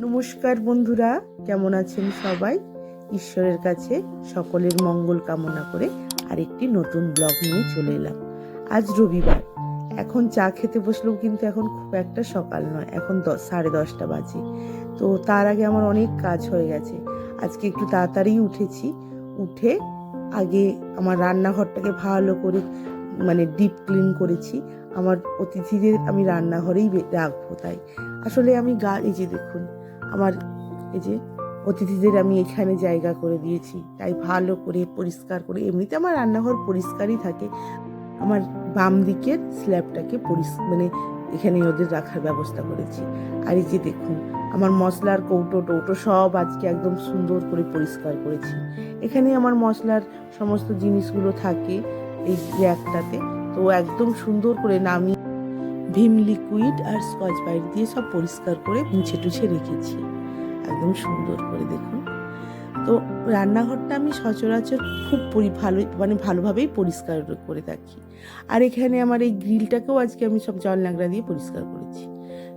নমস্কার বন্ধুরা, কেমন আছেন সবাই? ঈশ্বরের কাছে সকলের মঙ্গল কামনা করে আরেকটি নতুন ব্লগ নিয়ে চলে এলাম। আজ রবিবার, এখন চা খেতে বসলেও কিন্তু এখন খুব একটা সকাল নয়, এখন দশ সাড়ে দশটা বাজে। তো তার আগে আমার অনেক কাজ হয়ে গেছে। আজকে একটু তাড়াতাড়ি উঠেছি, উঠে আগে আমার রান্নাঘরটাকে ভালো করে মানে ডিপ ক্লিন করেছি। আমার অতিথিদের আমি রান্নাঘরেই রাখব তাই। আসলে আমি গা যে দেখুন আমার এই যে অতিথিদের আমি এখানে জায়গা করে দিয়েছি। তাই ভালো করে, পরিষ্কার করে, এমনিতে আমার রান্নাঘর পরিষ্কারই থাকে। আমার বাম দিকের স্ল্যাবটাকে পরিস মানে এখানে ওদের রাখার ব্যবস্থা করেছি। আর এই যে দেখুন, আমার মশলার কৌটো টৌটো সব আজকে একদম সুন্দর করে পরিষ্কার করেছি। এখানে আমার মশলার সমস্ত জিনিসগুলো থাকে এই র্যাকটাতে তো একদম সুন্দর করে নামিয়ে ভিম লিকুইড আর স্কচ বাইট দিয়ে সব পরিষ্কার করে মুছে টুছে রেখেছি। একদম সুন্দর করে দেখুন। তো রান্নাঘরটা আমি সচরাচর খুব পরি, ভালো মানে ভালোভাবেই পরিষ্কার করে থাকি। আর এখানে আমার এই গ্রিলটাকেও আজকে আমি সব জল ন্যাকড়া দিয়ে পরিষ্কার করেছি।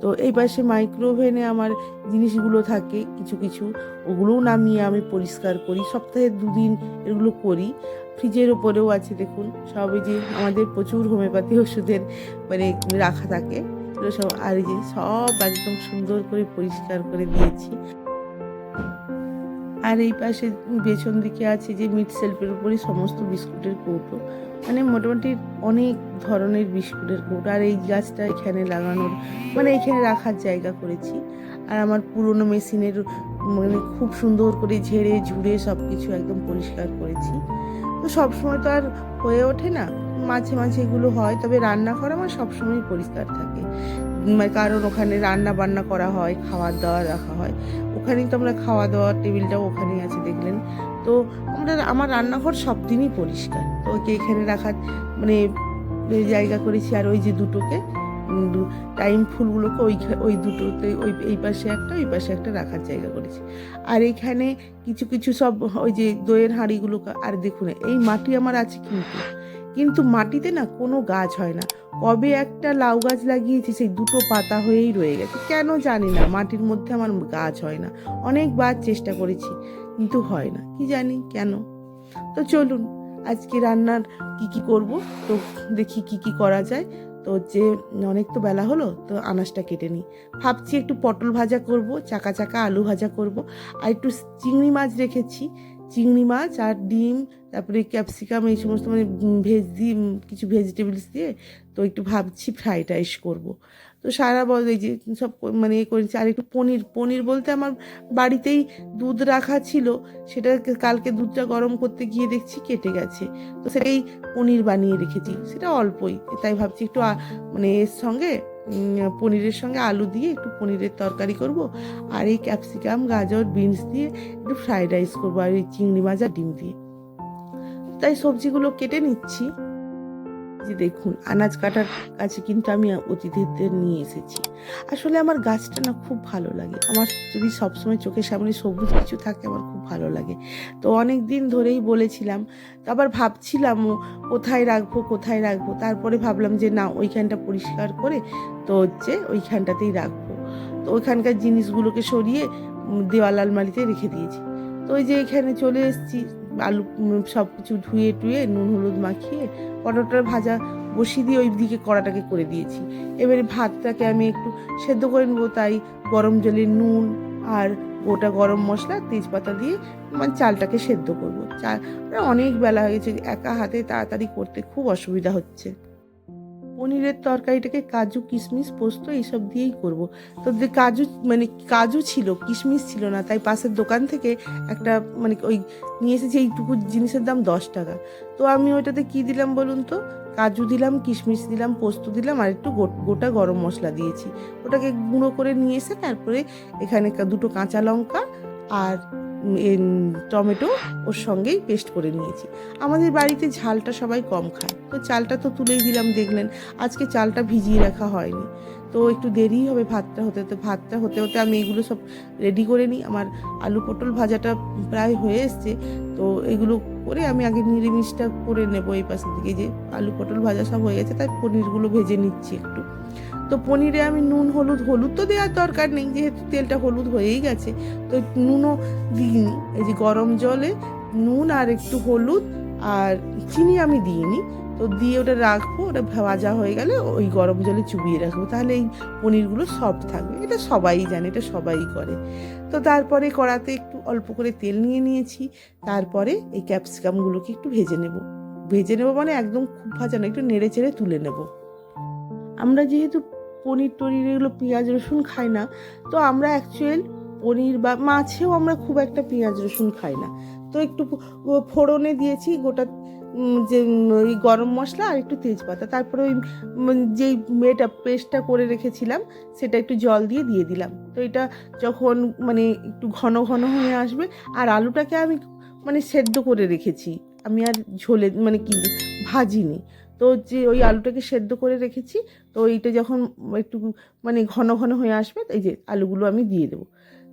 তো এই পাশে মাইক্রোওভেনে আমার জিনিসগুলো থাকে, কিছু কিছু। ওগুলোও নামিয়ে আমি পরিষ্কার করি। সপ্তাহে দুদিন এগুলো করি। ফ্রিজের ওপরেও আছে, দেখুন। সব যে আমাদের প্রচুর হোমিওপ্যাথি ওষুধের মানে রাখা থাকে। সব, আর যে সব একদম সুন্দর করে পরিষ্কার করে দিয়েছি। আর এই পাশে পেছন দিকে আছে যে মিট সেলফের উপরে সমস্ত বিস্কুটের কৌটো। মানে মোটামুটি অনেক ধরনের বিস্কুটের কৌটো। আর এই গাছটা এখানে লাগানোর মানে এখানে রাখার জায়গা করেছি। আর আমার পুরনো মেশিনের মানে খুব সুন্দর করে ঝেড়ে ঝুড়ে সব কিছু একদম পরিষ্কার করেছি। তো সবসময় তো আর হয়ে ওঠে না। মাঝে মাঝে এগুলো হয় তবে রান্নাঘর আমার সবসময় পরিষ্কার থাকে। উম, কারণ ওখানে রান্না বান্না করা হয় খাওয়ার দাওয়া রাখা হয়। ওখানেই তো আমরা খাওয়া দাওয়ার টেবিলটাও ওখানেই আছে দেখলেন। তো আমরা আমার রান্নাঘর সব দিনই পরিষ্কার। তো ওকে এখানে রাখার মানে জায়গা করেছি আর ওই যে দুটোকে টাইম ফুলগুলোকে ওই ওই দুটোতে ওই এই পাশে একটা ওই পাশে একটা রাখার জায়গা করেছি। আর এখানে কিছু কিছু সব ওই যে দইয়ের হাঁড়িগুলো আর দেখুন এই মাটি আমার আছে কিন্তু। কিন্তু মাটিতে না কোনো গাছ হয় না। কবে একটা লাউ গাছ লাগিয়েছি, সেই দুটো পাতা হয়েই রয়ে গেছে। কেন জানি না, মাটির মধ্যে আমার গাছ হয় না। অনেকবার চেষ্টা করেছি, কিন্তু হয় না। কি জানি কেন? তো চলুন, আজকে রান্নার কি কি করব? তো দেখি কি কি করা যায়। তো যে অনেক তো বেলা হলো, তো আনাজটা কেটে নিই। ভাবছি একটু পটল ভাজা করব, চাকা চাকা আলু ভাজা করব, আর একটু চিংড়ি মাছ রেখেছি। চিংড়ি মাছ আর ডিম, তারপরে ক্যাপসিকাম, এই সমস্ত মানে ভেজ দিয়ে কিছু ভেজিটেবলস দিয়ে তো একটু ভাবছি ফ্রাইড রাইস করব। তো সারা বল, এই যে সব মানে এ করেছি। আর একটু পনির পনির বলতে আমার বাড়িতেই দুধ রাখা ছিল। সেটা কালকে দুধটা গরম করতে গিয়ে দেখছি কেটে গেছে। তো সেটাই পনির বানিয়ে রেখেছি। সেটা অল্পই, তাই ভাবছি একটু মানে এর সঙ্গে পনিরের সঙ্গে আলু দিয়ে একটু পনিরের তরকারি করব আর এই ক্যাপসিকাম গাজর বিনস দিয়ে একটু ফ্রাইড রাইস করব আর এই চিংড়ি মাজা আর ডিম দিয়ে। তাই সবজিগুলো কেটে নিচ্ছি। যে দেখুন, আনাজ কাটার কাছে কিন্তু আমি অতিথিদের নিয়ে এসেছি। আসলে আমার গাছটা না খুব ভালো লাগে। আমার যদি সবসময় চোখের সামনে সবুজ কিছু থাকে, আমার খুব ভালো লাগে। তো অনেক দিন ধরেই বলেছিলাম, তো আবার ভাবছিলাম কোথায় রাখব কোথায় রাখব? তারপরে ভাবলাম যে না, ওইখানটা পরিষ্কার করে তো হচ্ছে ওইখানটাতেই রাখব। তো ওইখানকার জিনিসগুলোকে সরিয়ে দেওয়াল আলমারিতে রেখে দিয়েছি। তো ওই যে এখানে চলে এসেছি, আলু সব কিছু ধুয়ে টুয়ে নুন হলুদ মাখিয়ে পটলটার ভাজা বসিয়ে দিয়ে ওই দিকে কড়াটাকে করে দিয়েছি। এবারে ভাতটাকে আমি একটু সেদ্ধ করে নেব, তাই গরম জলে নুন আর গোটা গরম মশলা, তেজপাতা দিয়ে মানে চালটাকে সেদ্ধ করব। চাল মানে অনেক বেলা হয়ে গেছে, একা হাতে তাড়াতাড়ি করতে খুব অসুবিধা হচ্ছে। পনিরের তরকারিটাকে কাজু, কিশমিশ, পোস্ত এইসব দিয়েই করব। তো কাজু মানে কাজু ছিল, কিশমিশ ছিল না, তাই পাশের দোকান থেকে একটা মানে ওই নিয়ে এসেছি এইটুকু জিনিসের দাম দশ টাকা। তো আমি ওইটাতে কি দিলাম বলুন তো? কাজু দিলাম, কিশমিশ দিলাম, পোস্ত দিলাম, আর একটু গোটা গরম মশলা দিয়েছি। ওটাকে গুঁড়ো করে নিয়ে এসে তারপরে এখানে দুটো কাঁচা লঙ্কা আর টমেটো ওর সঙ্গেই পেস্ট করে নিয়েছি। আমাদের বাড়িতে ঝালটা সবাই কম খায়। তো চালটা তো তুলেই দিলাম, দেখলেন। আজকে চালটা ভিজিয়ে রাখা হয়নি। তো একটু দেরি হবে ভাতটা হতে। তো ভাতটা হতে হতে আমি এগুলো সব রেডি করে নিই। আমার আলু পটল ভাজাটা প্রায় হয়ে এসছে। তো এগুলো করে আমি আগে নিরামিষটা করে নেব এই পাশের দিকে যে আলু পটল ভাজা সব হয়ে গেছে, তাই পনিরগুলো ভেজে নিচ্ছি একটু। তো পনিরে আমি নুন, হলুদ হলুদ তো দেওয়ার দরকার নেই, যেহেতু তেলটা হলুদ হয়েই গেছে। তো নুনও দিইনি, এই যে গরম জলে নুন আর একটু হলুদ আর চিনি আমি দিইনি। তো দিয়ে ওটা রাখব, ওটা ভাজা হয়ে গেলে ওই গরম জলে চুবিয়ে রাখব। তাহলে এই পনিরগুলো সফট থাকবে। এটা সবাই জানে, এটা সবাই করে। তো তারপরে কড়াতে একটু অল্প করে তেল নিয়ে নিয়েছি। তারপরে এই ক্যাপসিকামগুলোকে একটু ভেজে নেব। ভেজে নেব মানে একদম খুব ভাজা না একটু নেড়ে চেড়ে তুলে নেব। আমরা যেহেতু পনির টনির এগুলো পেঁয়াজ, রসুন খাই না, তো আমরা অ্যাকচুয়াল পনির বা মাছেও আমরা খুব একটা পেঁয়াজ, রসুন খাই না। তো একটু ফোড়নে দিয়েছি গোটা যে ওই গরম মশলা আর একটু তেজপাতা। তারপরে ওই যেই মেয়েটা পেস্টটা করে রেখেছিলাম, সেটা একটু জল দিয়ে দিয়ে দিলাম। তো এটা যখন মানে একটু ঘন ঘন হয়ে আসবে, আর আলুটাকে আমি মানে সেদ্ধ করে রেখেছি। আমি আর ঝোলে মানে কি, ভাজিনি। তো যে, ওই আলুটাকে সেদ্ধ করে রেখেছি, তো এইটা যখন একটু মানে ঘন ঘন হয়ে আসবে, এই যে, আলুগুলো আমি দিয়ে দেবো।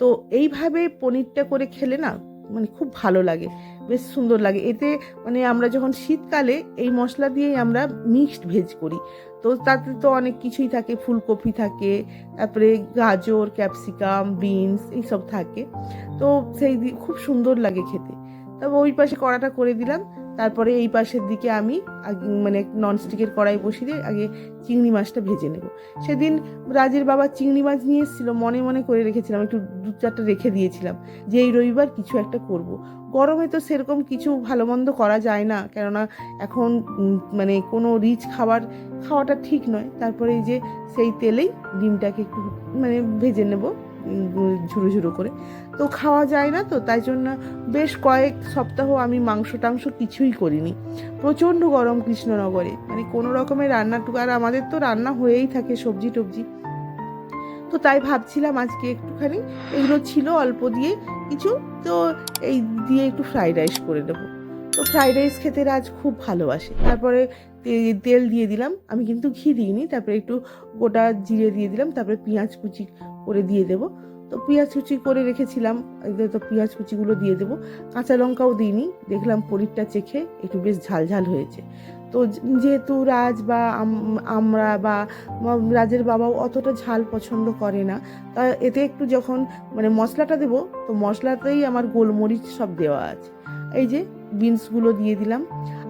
তো এইভাবে পনিরটা করে খেলে না মানে খুব ভালো লাগে। বেশ সুন্দর লাগে। এতে মানে আমরা যখন শীতকালে এই মশলা দিয়েই আমরা মিক্সড ভেজ করি। তো তাতে তো অনেক কিছুই থাকে, ফুলকপি থাকে, তারপরে গাজর, ক্যাপসিকাম, বিনস এইসব থাকে। তো সেই খুব সুন্দর লাগে খেতে। তবে ওই পাশে কড়াটা করে দিলাম। তারপরে এই পাশের দিকে আমি মানে ননস্টিকের কড়াই বসিয়ে দিয়ে আগে চিংড়ি মাছটা ভেজে নেব। সেদিন রাজের বাবা চিংড়ি মাছ নিয়ে এসেছিল, মনে মনে করে রেখেছিলাম, একটু দু চারটা রেখে দিয়েছিলাম যে এই রবিবার কিছু একটা করব। গরমে তো সেরকম কিছু ভালো মন্দ করা যায় না, কেননা এখন মানে কোনো রিচ খাবার খাওয়াটা ঠিক নয়। তারপরে এই যে সেই তেলেই ডিমটাকে একটু মানে ভেজে নেব। ঝুড়ো ঝুড়ো করে। তো খাওয়া যায় না তো, তাই জন্য বেশ কয়েক সপ্তাহ আমি মাংস টাংস কিছুই করিনি। প্রচণ্ড গরম কৃষ্ণনগরে। মানে কোনো রকমের রান্নাটুকু আর আমাদের তো রান্না হয়েই থাকে সবজি টবজি। তো তাই ভাবছিলাম আজকে একটুখানি, এগুলো ছিল অল্প দিয়ে কিছু, তো এই দিয়ে একটু ফ্রাইড রাইস করে দেবো তো ফ্রাইড রাইস খেতে রাজ খুব ভালোবাসে। তারপরে তেল দিয়ে দিলাম। আমি কিন্তু ঘি দিইনি, তারপরে একটু গোটা জিরে দিয়ে দিলাম, তারপরে পেঁয়াজ কুচি করে দিয়ে দেবো। তো পেঁয়াজ কুচি করে রেখেছিলাম তো পেঁয়াজ কুচিগুলো দিয়ে দেবো। কাঁচা লঙ্কাও দিইনি, দেখলাম পনিরটা চেখে একটু বেশ ঝাল ঝাল হয়েছে। তো যেহেতু রাজ বা আম- আমরা বা রাজের বাবাও অতটা ঝাল পছন্দ করে না, তা এতে একটু যখন মানে মশলাটা দেবো, তো মশলাতেই আমার গোলমরিচ সব দেওয়া আছে। এই যে বিনসগুলো দিয়ে দিলাম।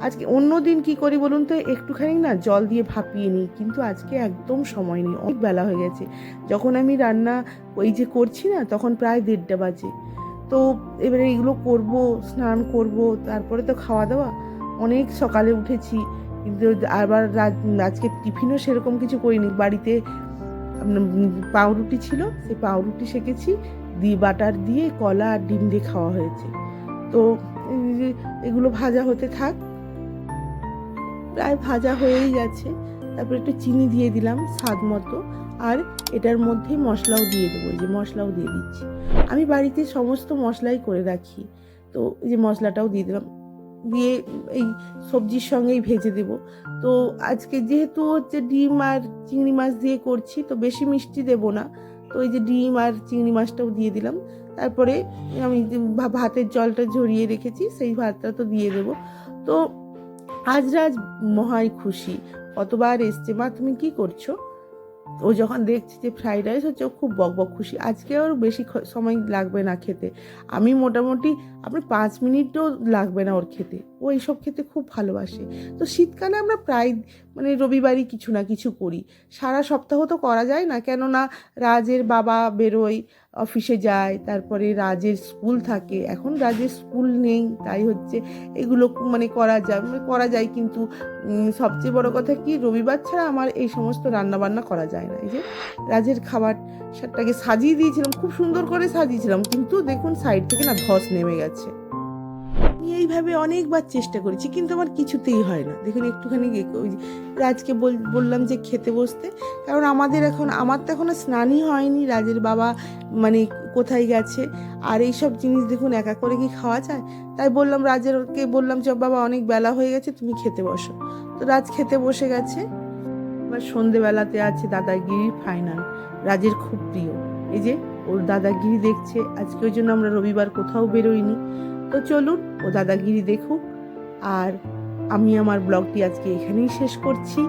আজকে অন্য দিন কি করি বলুন তো? একটুখানি না জল দিয়ে ভাপিয়ে নিই, কিন্তু আজকে একদম সময় নেই, অনেক বেলা হয়ে গেছে। যখন আমি রান্না ওই যে করছি না, তখন প্রায় দেড়টা বাজে। তো এবারে এগুলো করব, স্নান করব, তারপরে তো খাওয়া দাওয়া। অনেক সকালে উঠেছি, কিন্তু আবার আজকে টিফিনও সেরকম কিছু করিনি। বাড়িতে পাউরুটি ছিল, সেই পাউরুটি সেকেছি, দিয়ে বাটার দিয়ে কলা আর ডিম দিয়ে খাওয়া হয়েছে। তো এগুলো ভাজা হতে থাক। প্রায় ভাজা হয়েই গেছে তারপরে একটু চিনি দিয়ে দিলাম স্বাদ মতো। আর এটার মধ্যে মশলাও দিয়ে দেবো যে মশলাও দিয়ে দিচ্ছি। আমি বাড়িতে সমস্ত মশলাই করে রাখি। তো যে মশলাটাও দিয়ে দিলাম। দিয়ে এই সবজির সঙ্গেই ভেজে দেব। তো আজকে যেহেতু হচ্ছে ডিম আর চিংড়ি মাছ দিয়ে করছি, তো বেশি মিষ্টি দেব না। তো এই যে ডিম আর চিংড়ি মাছটাও দিয়ে দিলাম। তারপরে আমি ভাতের জলটা ঝরিয়ে রেখেছি, সেই ভাতটা তো দিয়ে দেবো। তো আজ রাজ মহাই খুশি, কতবার এসছে, মা তুমি কি করছ? ও যখন দেখছে যে ফ্রাইড রাইস হচ্ছে, ও খুব বক বক খুশি। আজকে ওর বেশি সময় লাগবে না খেতে। আমি মোটামুটি, আপনি পাঁচ মিনিটও লাগবে না ওর খেতে। ও এইসব খেতে খুব ভালোবাসে। তো শীতকালে আমরা প্রায় মানে রবিবারই কিছু না কিছু করি। সারা সপ্তাহ তো করা যায় না। কেননা রাজের বাবা বেরোয়, অফিসে যায়, তারপরে রাজের স্কুল থাকে। এখন রাজের স্কুল নেই, তাই হচ্ছে এগুলো মানে করা যায় মানে করা যায় কিন্তু সবচেয়ে বড় কথা কি, রবিবার ছাড়া আমার এই সমস্ত রান্না বান্না করা যায় না। এই যে রাজের খাবার সেটাকে সাজিয়ে দিয়েছিলাম, খুব সুন্দর করে সাজিয়েছিলাম, কিন্তু দেখুন সাইড থেকে না ধস নেমে গেছে। আমি এইভাবে অনেকবার চেষ্টা করেছি, কিন্তু আমার কিছুতেই হয় না। দেখুন, একটুখানি রাজকে বল- বললাম যে খেতে বসতে, কারণ আমাদের এখন, আমার তো এখনও স্নানই হয়নি, রাজের বাবা মানে কোথায় গেছে, আর এই সব জিনিস দেখুন, একা করে কি খাওয়া যায়? তাই বললাম রাজেরকে বললাম যে বাবা, অনেক বেলা হয়ে গেছে, তুমি খেতে বসো। তো রাজ খেতে বসে গেছে। এবার সন্ধেবেলাতে আছে দাদাগিরির ফাইনাল রাজের খুব প্রিয়। এই যে, ওর দাদাগিরি দেখছে, আজকে ওই জন্য আমরা রবিবার কোথাও বেরোইনি। তো চলুন, ও দাদাগিরি দেখুক। আর আমি আমার ব্লগটি আজকে এখানেই শেষ করছি।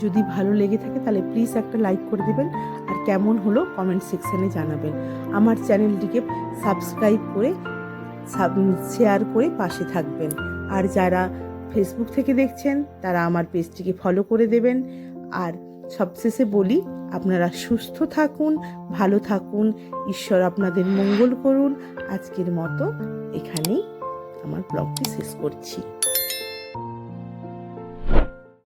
যদি- ভালো লেগে থাকে তাহলে প্লিজ একটা লাইক করে দেবেন। আর কেমন হলো কমেন্ট সেকশানে জানাবেন। আমার চ্যানেলটিকে সাবস্ক্রাইব করে শেয়ার করে পাশে থাকবেন। আর যারা ফেসবুক থেকে দেখছেন, তারা আমার পেজটিকে ফলো করে দেবেন। আর সবশেষে বলি, আপনারা সুস্থ থাকুন, ভালো থাকুন, ঈশ্বর আপনাদের মঙ্গল করুন। আজকের মতো এখানেই আমার ব্লগটি শেষ করছি।